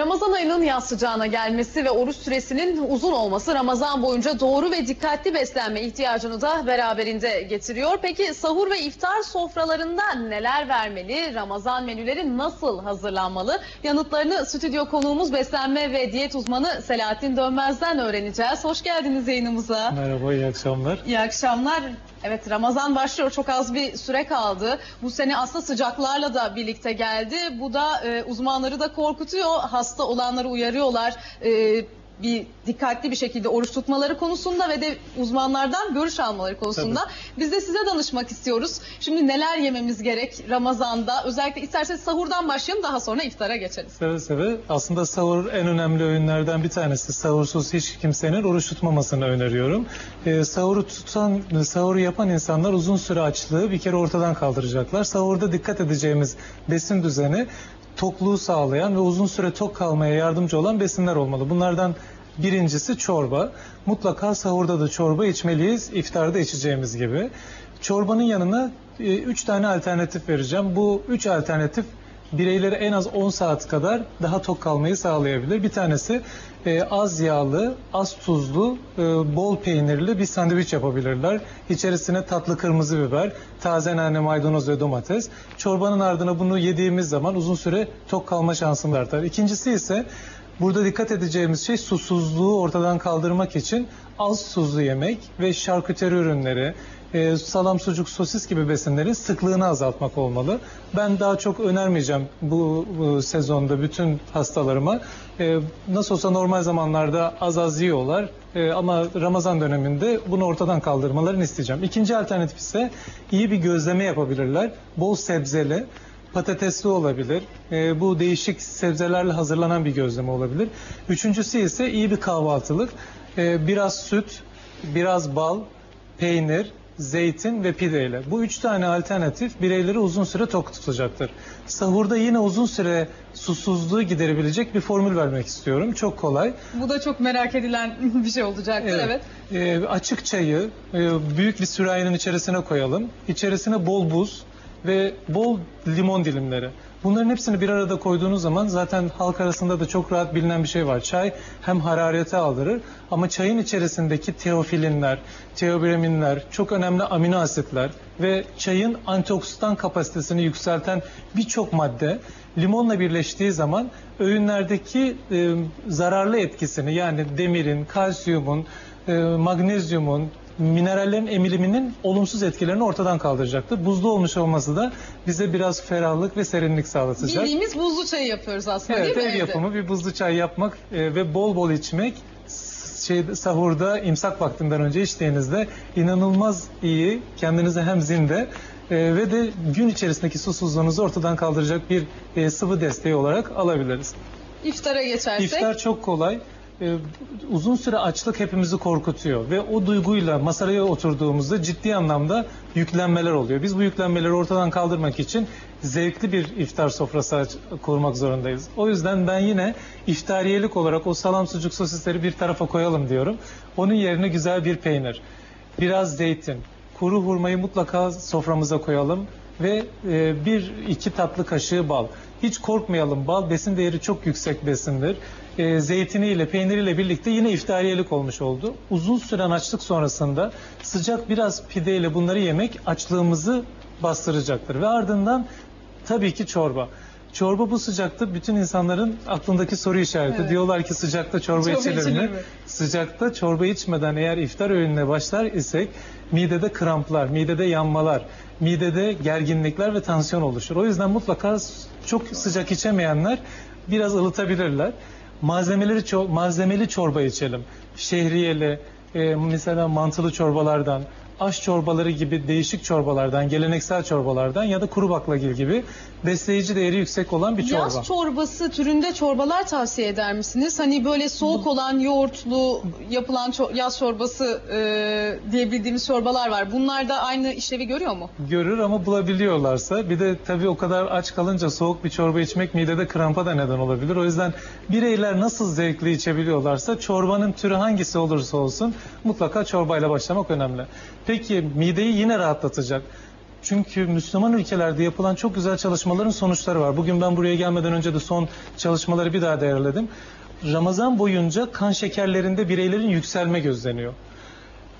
Ramazan ayının yaz sıcağına gelmesi ve oruç süresinin uzun olması Ramazan boyunca doğru ve dikkatli beslenme ihtiyacını da beraberinde getiriyor. Peki sahur ve iftar sofralarında neler vermeli? Ramazan menüleri nasıl hazırlanmalı? Yanıtlarını stüdyo konuğumuz beslenme ve diyet uzmanı Selahattin Dönmez'den öğreneceğiz. Hoş geldiniz yayınımıza. Merhaba, iyi akşamlar. İyi akşamlar. Evet Ramazan başlıyor. Çok az bir süre kaldı. Bu sene aslında sıcaklarla da birlikte geldi. Bu da e, uzmanları da korkutuyor. Hasta olanları uyarıyorlar. E, bir dikkatli bir şekilde oruç tutmaları konusunda ve de uzmanlardan görüş almaları konusunda. Biz de size danışmak istiyoruz. Şimdi neler yememiz gerek Ramazan'da? Özellikle isterseniz sahurdan başlayalım daha sonra iftara geçeriz. Seve seve. Aslında sahur en önemli öğünlerden bir tanesi. Sahursuz hiç kimsenin oruç tutmamasını öneriyorum. Ee, sahuru tutan, sahuru yapan insanlar uzun süre açlığı bir kere ortadan kaldıracaklar. Sahurda dikkat edeceğimiz besin düzeni tokluğu sağlayan ve uzun süre tok kalmaya yardımcı olan besinler olmalı. Bunlardan birincisi çorba. Mutlaka sahurda da çorba içmeliyiz. iftarda içeceğimiz gibi. Çorbanın yanına 3 tane alternatif vereceğim. Bu 3 alternatif bireylere en az 10 saat kadar daha tok kalmayı sağlayabilir. Bir tanesi e, az yağlı, az tuzlu, e, bol peynirli bir sandviç yapabilirler. İçerisine tatlı kırmızı biber, taze nane, maydanoz ve domates. Çorbanın ardına bunu yediğimiz zaman uzun süre tok kalma şansımız artar. İkincisi ise Burada dikkat edeceğimiz şey susuzluğu ortadan kaldırmak için az tuzlu yemek ve şarküteri ürünleri, e, salam, sucuk, sosis gibi besinlerin sıklığını azaltmak olmalı. Ben daha çok önermeyeceğim bu, bu sezonda bütün hastalarıma. E, nasıl olsa normal zamanlarda az az yiyorlar e, ama Ramazan döneminde bunu ortadan kaldırmalarını isteyeceğim. İkinci alternatif ise iyi bir gözleme yapabilirler. Bol sebzeli patatesli olabilir. E, bu değişik sebzelerle hazırlanan bir gözleme olabilir. Üçüncüsü ise iyi bir kahvaltılık. E, biraz süt, biraz bal, peynir, zeytin ve pideyle. Bu üç tane alternatif bireyleri uzun süre tok tutacaktır. Sahurda yine uzun süre susuzluğu giderebilecek bir formül vermek istiyorum. Çok kolay. Bu da çok merak edilen bir şey olacaktır. Evet. E, açık çayı e, büyük bir sürahinin içerisine koyalım. İçerisine bol buz, ve bol limon dilimleri. Bunların hepsini bir arada koyduğunuz zaman zaten halk arasında da çok rahat bilinen bir şey var. Çay hem harareti aldırır ama çayın içerisindeki teofilinler, teobireminler, çok önemli amino asitler ve çayın antioksidan kapasitesini yükselten birçok madde limonla birleştiği zaman öğünlerdeki e, zararlı etkisini yani demirin, kalsiyumun, e, magnezyumun, minerallerin emiliminin olumsuz etkilerini ortadan kaldıracaktır. Buzlu olmuş olması da bize biraz ferahlık ve serinlik sağlatacak. Bildiğimiz buzlu çayı yapıyoruz aslında evet, değil mi? ev yapımı bir buzlu çay yapmak e, ve bol bol içmek şey, sahurda imsak vaktinden önce içtiğinizde inanılmaz iyi kendinize hem zinde e, ve de gün içerisindeki susuzluğunuzu ortadan kaldıracak bir e, sıvı desteği olarak alabiliriz. İftara geçersek? İftar çok kolay. Ee, uzun süre açlık hepimizi korkutuyor ve o duyguyla masaya oturduğumuzda ciddi anlamda yüklenmeler oluyor. Biz bu yüklenmeleri ortadan kaldırmak için zevkli bir iftar sofrası kurmak zorundayız. O yüzden ben yine iftariyelik olarak o salam sucuk sosisleri bir tarafa koyalım diyorum. Onun yerine güzel bir peynir, biraz zeytin, kuru hurmayı mutlaka soframıza koyalım ve e, bir iki tatlı kaşığı bal. Hiç korkmayalım bal besin değeri çok yüksek besindir. E, zeytiniyle peyniriyle birlikte yine iftariyelik olmuş oldu. Uzun süren açlık sonrasında sıcak biraz pideyle bunları yemek açlığımızı bastıracaktır. Ve ardından tabii ki çorba. Çorba bu sıcakta bütün insanların aklındaki soru işareti. Evet. Diyorlar ki sıcakta çorba, Çorba içilir mi? mi? Sıcakta çorba içmeden eğer iftar öğününe başlar isek midede kramplar, midede yanmalar, midede gerginlikler ve tansiyon oluşur. O yüzden mutlaka çok sıcak içemeyenler biraz ılıtabilirler. Malzemeleri ço- malzemeli çorba içelim. Şehriyeli, e, mesela mantılı çorbalardan, aş çorbaları gibi değişik çorbalardan, geleneksel çorbalardan ya da kuru baklagil gibi besleyici değeri yüksek olan bir çorba. Yaz çorbası türünde çorbalar tavsiye eder misiniz? Hani böyle soğuk olan yoğurtlu yapılan ço- yaz çorbası e, diye bildiğimiz çorbalar var. Bunlar da aynı işlevi görüyor mu? görür ama bulabiliyorlarsa bir de tabii o kadar aç kalınca soğuk bir çorba içmek midede krampa da neden olabilir. O yüzden bireyler nasıl zevkli içebiliyorlarsa çorbanın türü hangisi olursa olsun mutlaka çorbayla başlamak önemli. Peki mideyi yine rahatlatacak Çünkü Müslüman ülkelerde yapılan çok güzel çalışmaların sonuçları var. Bugün ben buraya gelmeden önce de son çalışmaları bir daha değerledim. Ramazan boyunca kan şekerlerinde bireylerin yükselme gözleniyor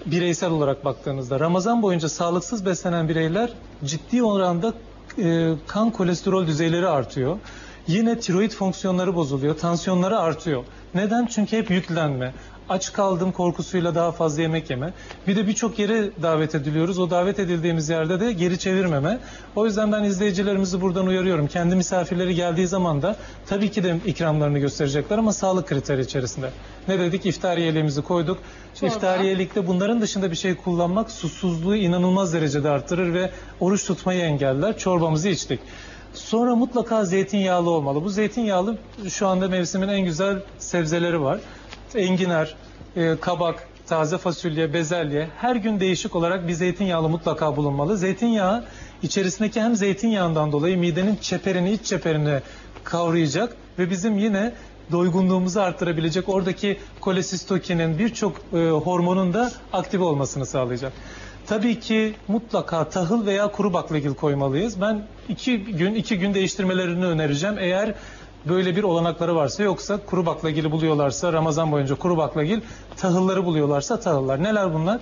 bireysel olarak baktığınızda Ramazan boyunca sağlıksız beslenen bireyler ciddi oranda e, kan kolesterol düzeyleri artıyor. Yine tiroid fonksiyonları bozuluyor, tansiyonları artıyor. Neden? Çünkü hep yüklenme. Aç kaldım korkusuyla daha fazla yemek yeme. Bir de birçok yere davet ediliyoruz. O davet edildiğimiz yerde de geri çevirmeme. O yüzden ben izleyicilerimizi buradan uyarıyorum. Kendi misafirleri geldiği zaman da tabii ki de ikramlarını gösterecekler ama sağlık kriteri içerisinde. Ne dedik? İftariyeliğimizi koyduk. Çorba. İftariyelikte bunların dışında bir şey kullanmak susuzluğu inanılmaz derecede arttırır ve oruç tutmayı engeller. Çorbamızı içtik. Sonra mutlaka zeytinyağlı olmalı. Bu zeytinyağlı şu anda mevsimin en güzel sebzeleri var. Enginar, e, kabak, taze fasulye, bezelye her gün değişik olarak bir zeytinyağlı mutlaka bulunmalı. Zeytinyağı içerisindeki hem zeytinyağından dolayı midenin çeperini, iç çeperini kavrayacak ve bizim yine doygunluğumuzu arttırabilecek oradaki kolesistokinin birçok e, hormonun da aktif olmasını sağlayacak. Tabii ki mutlaka tahıl veya kuru baklagil koymalıyız. Ben iki gün iki gün değiştirmelerini önereceğim. Eğer böyle bir olanakları varsa yoksa kuru baklagili buluyorlarsa Ramazan boyunca kuru baklagil, tahılları buluyorlarsa tahıllar. Neler bunlar?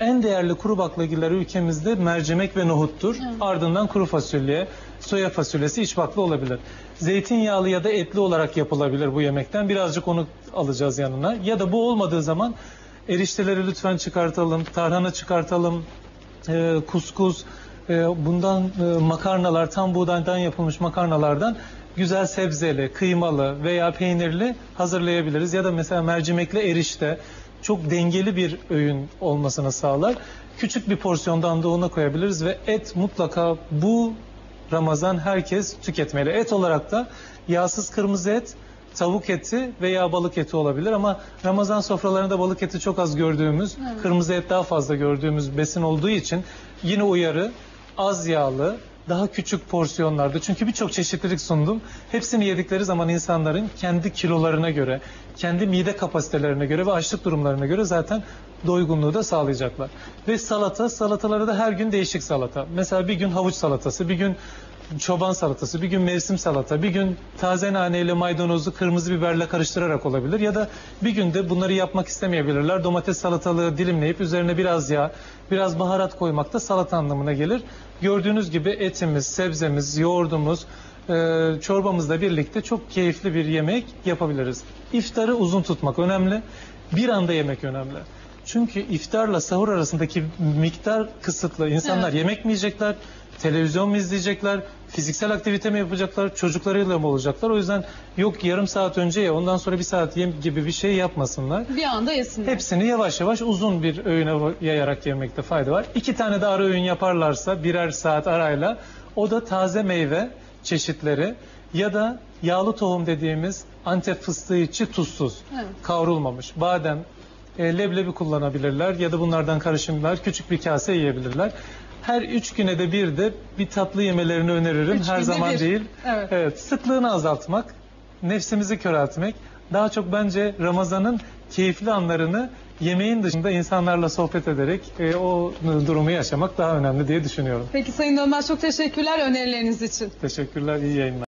En değerli kuru baklagiller ülkemizde mercimek ve nohuttur. Ardından kuru fasulye, soya fasulyesi iç bakla olabilir. Zeytinyağlı ya da etli olarak yapılabilir bu yemekten. Birazcık onu alacağız yanına. Ya da bu olmadığı zaman erişteleri lütfen çıkartalım, tarhana çıkartalım, e, kuskus, e, bundan e, makarnalar, tam buğdaydan yapılmış makarnalardan güzel sebzeli, kıymalı veya peynirli hazırlayabiliriz. Ya da mesela mercimekli erişte çok dengeli bir öğün olmasını sağlar. Küçük bir porsiyondan da ona koyabiliriz ve et mutlaka bu Ramazan herkes tüketmeli. Et olarak da yağsız kırmızı et, tavuk eti veya balık eti olabilir ama Ramazan sofralarında balık eti çok az gördüğümüz, kırmızı et daha fazla gördüğümüz besin olduğu için yine uyarı az yağlı, daha küçük porsiyonlarda çünkü birçok çeşitlilik sundum. Hepsini yedikleri zaman insanların kendi kilolarına göre, kendi mide kapasitelerine göre ve açlık durumlarına göre zaten doygunluğu da sağlayacaklar. Ve salata, salataları da her gün değişik salata. Mesela bir gün havuç salatası, bir gün çoban salatası, bir gün mevsim salata, bir gün taze naneyle maydanozu kırmızı biberle karıştırarak olabilir. Ya da bir günde bunları yapmak istemeyebilirler. Domates salatalığı dilimleyip üzerine biraz yağ, biraz baharat koymak da salata anlamına gelir. Gördüğünüz gibi etimiz, sebzemiz, yoğurdumuz, e, çorbamızla birlikte çok keyifli bir yemek yapabiliriz. İftarı uzun tutmak önemli. Bir anda yemek önemli. Çünkü iftarla sahur arasındaki miktar kısıtlı. İnsanlar Evet. yemek mi yiyecekler, televizyon mu izleyecekler, fiziksel aktivite mi yapacaklar, çocuklarıyla mı olacaklar? O yüzden yok yarım saat önce ye, ondan sonra bir saat yem gibi bir şey yapmasınlar. Bir anda yesinler. Hepsini yavaş yavaş uzun bir öğüne yayarak yemekte fayda var. İki tane de ara öğün yaparlarsa birer saat arayla o da taze meyve çeşitleri ya da yağlı tohum dediğimiz antep fıstığı içi tuzsuz, Evet. kavrulmamış, badem, e, leblebi kullanabilirler ya da bunlardan karışımlar küçük bir kase yiyebilirler. Her üç güne de bir de bir tatlı yemelerini öneririm. Üç Her günde zaman bir. değil. Evet. Evet, sıklığını azaltmak, nefsimizi köreltmek, daha çok bence Ramazan'ın keyifli anlarını yemeğin dışında insanlarla sohbet ederek e, o durumu yaşamak daha önemli diye düşünüyorum. Peki Sayın Dönmez çok teşekkürler önerileriniz için. Teşekkürler, iyi yayınlar.